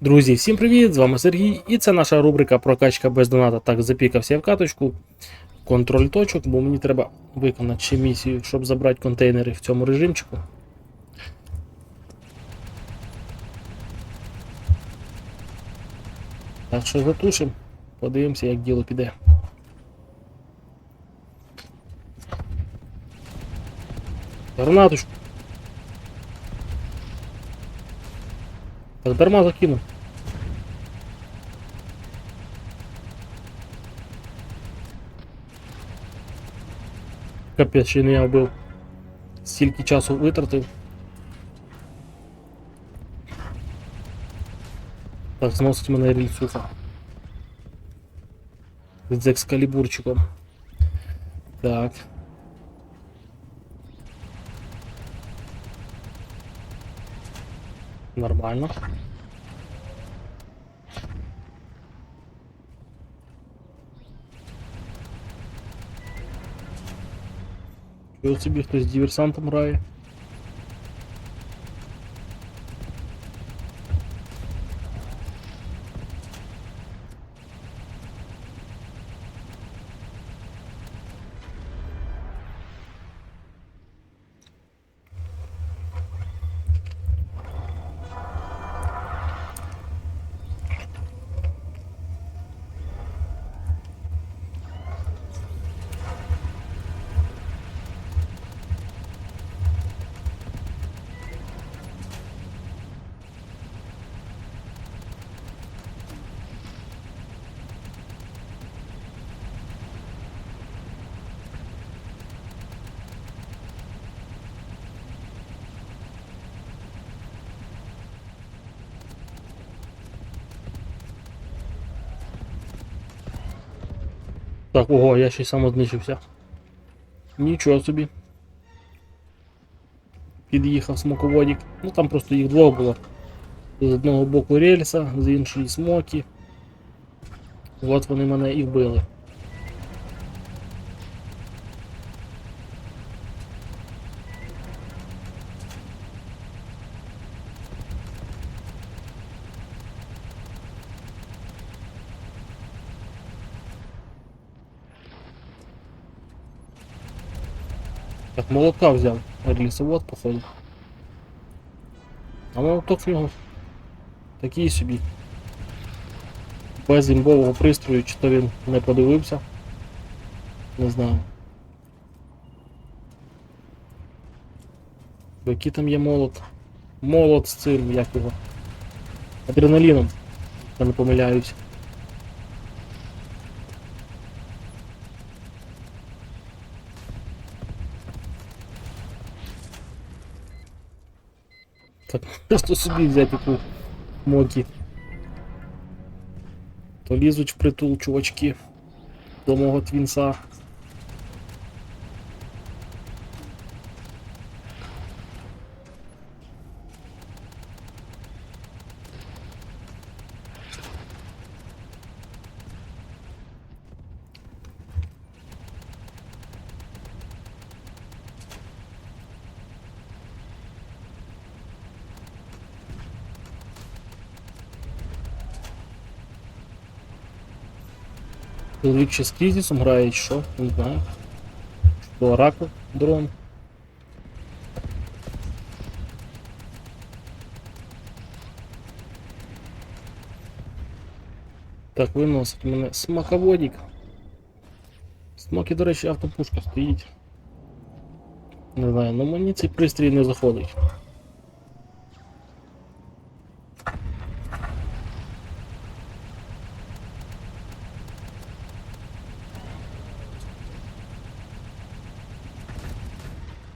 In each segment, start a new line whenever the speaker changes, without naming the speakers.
Друзі, всім привіт! З вами Сергій, і це наша рубрика Прокачка без доната. Так, запікався я в каточку. Контроль точок, бо мені треба виконати ще місію, щоб забрати контейнери в цьому режимчику. Так що затушимо, подивимося, як діло піде. Гранаточку. Дарма закинув. Капець, ще не я вбив. Стільки часу витратив. Так, зносить мене рільцюха. З екскалібурчиком. Так. Нормально. Чого собі хтось з диверсантом грає? Так, ого, я ще й сам знищився. Нічого собі. Під'їхав смоководік. Ну там просто їх двох було. З одного боку рельса, з іншої смоки. От вони мене і вбили. Так, молотка взяв. Рельсовод, походу. А молоток в нього такий собі. Без імбового пристрою, чи то він не подивився. Не знаю. Який там є молот? Молот з цим, як його. Адреналіном. Я не помиляюсь. Так, просто собі взяти таку мокі. То лізуть в притул, чувачки. До мого твінса. Чоловік ще з крізісом грає, що, не знаю. Що Оракл дрон. Так, виносить мене смаководик. Смоки, до речі, автопушка стоїть. Не знаю, але мені цей пристрій не заходить.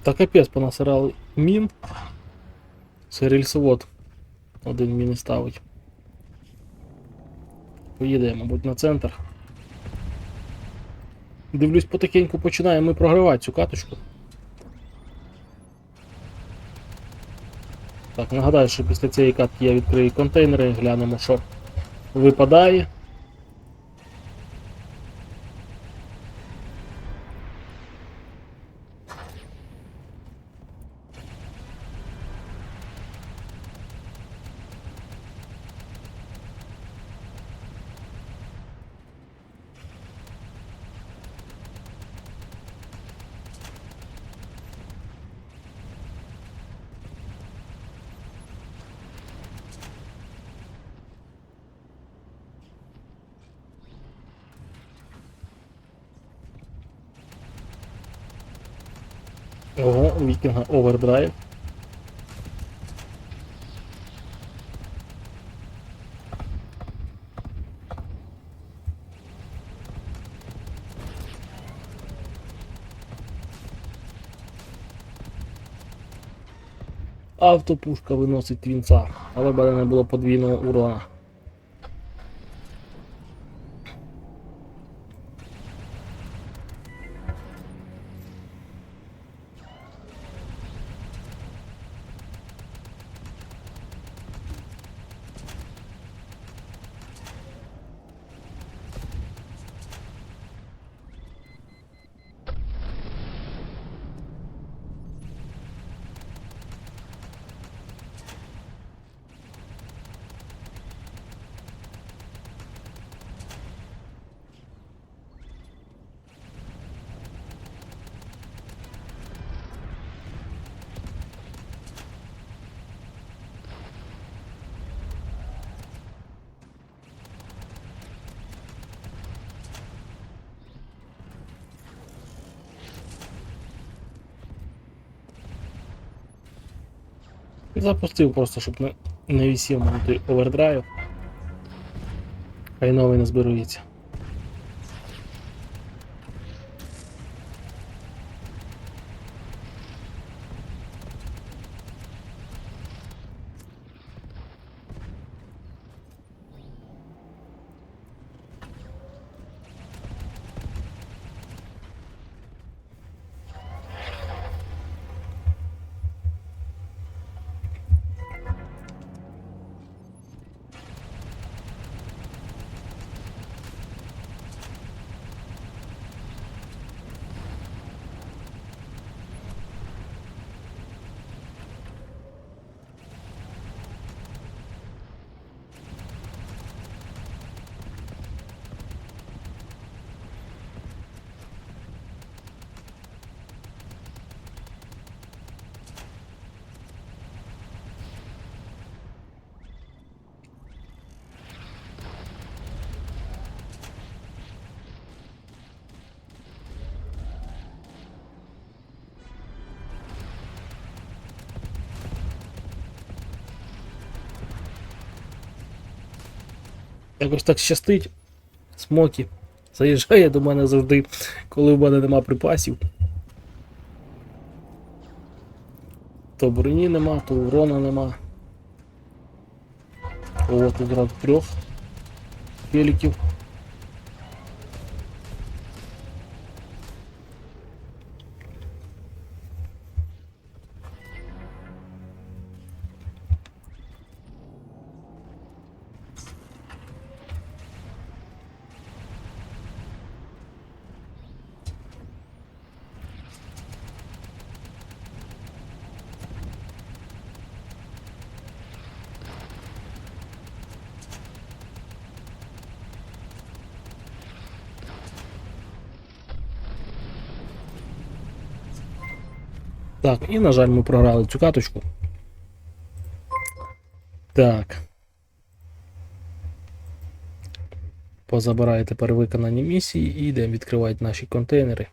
Та капець понасирали мін. Це рельсовод. Один міни ставить. Поїде, мабуть, на центр. Дивлюсь, потихеньку починаємо ми програвати цю каточку. Так, нагадаю, що після цієї катки я відкрию контейнери, глянемо, що випадає. Ого, вікінга овердрайв. Автопушка виносить твінца, але в мене не було подвійного урона. Запустив просто, щоб не, не на той овердрайв. Хай новий не збирується. Якось так щастить. Смокі. Заїжджає до мене завжди, коли в мене нема припасів. То броні нема, то урона нема. О, тут раз трьох великів. Так, і на жаль, ми програли цю каточку. Так. Позабираю тепер виконані місії і йдемо відкривати наші контейнери.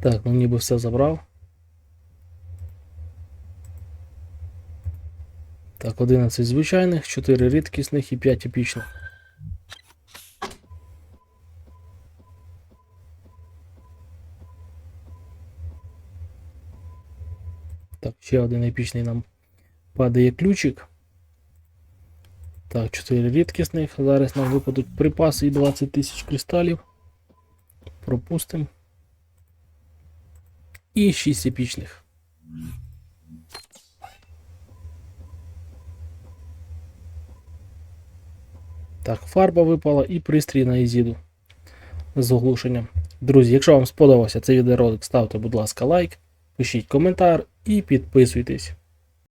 Так, ну ніби все забрав. Так, 11 звичайних, 4 рідкісних і 5 епічних. Так, ще один епічний нам падає ключик. Так, 4 рідкісних. Зараз нам випадуть припаси і 20 тисяч кристалів. Пропустимо. І 6 епічних. Так, фарба випала і пристрій на ізіду з оглушенням. Друзі, якщо вам сподобався цей відеоролик, ставте, будь ласка, лайк, пишіть коментар і підписуйтесь.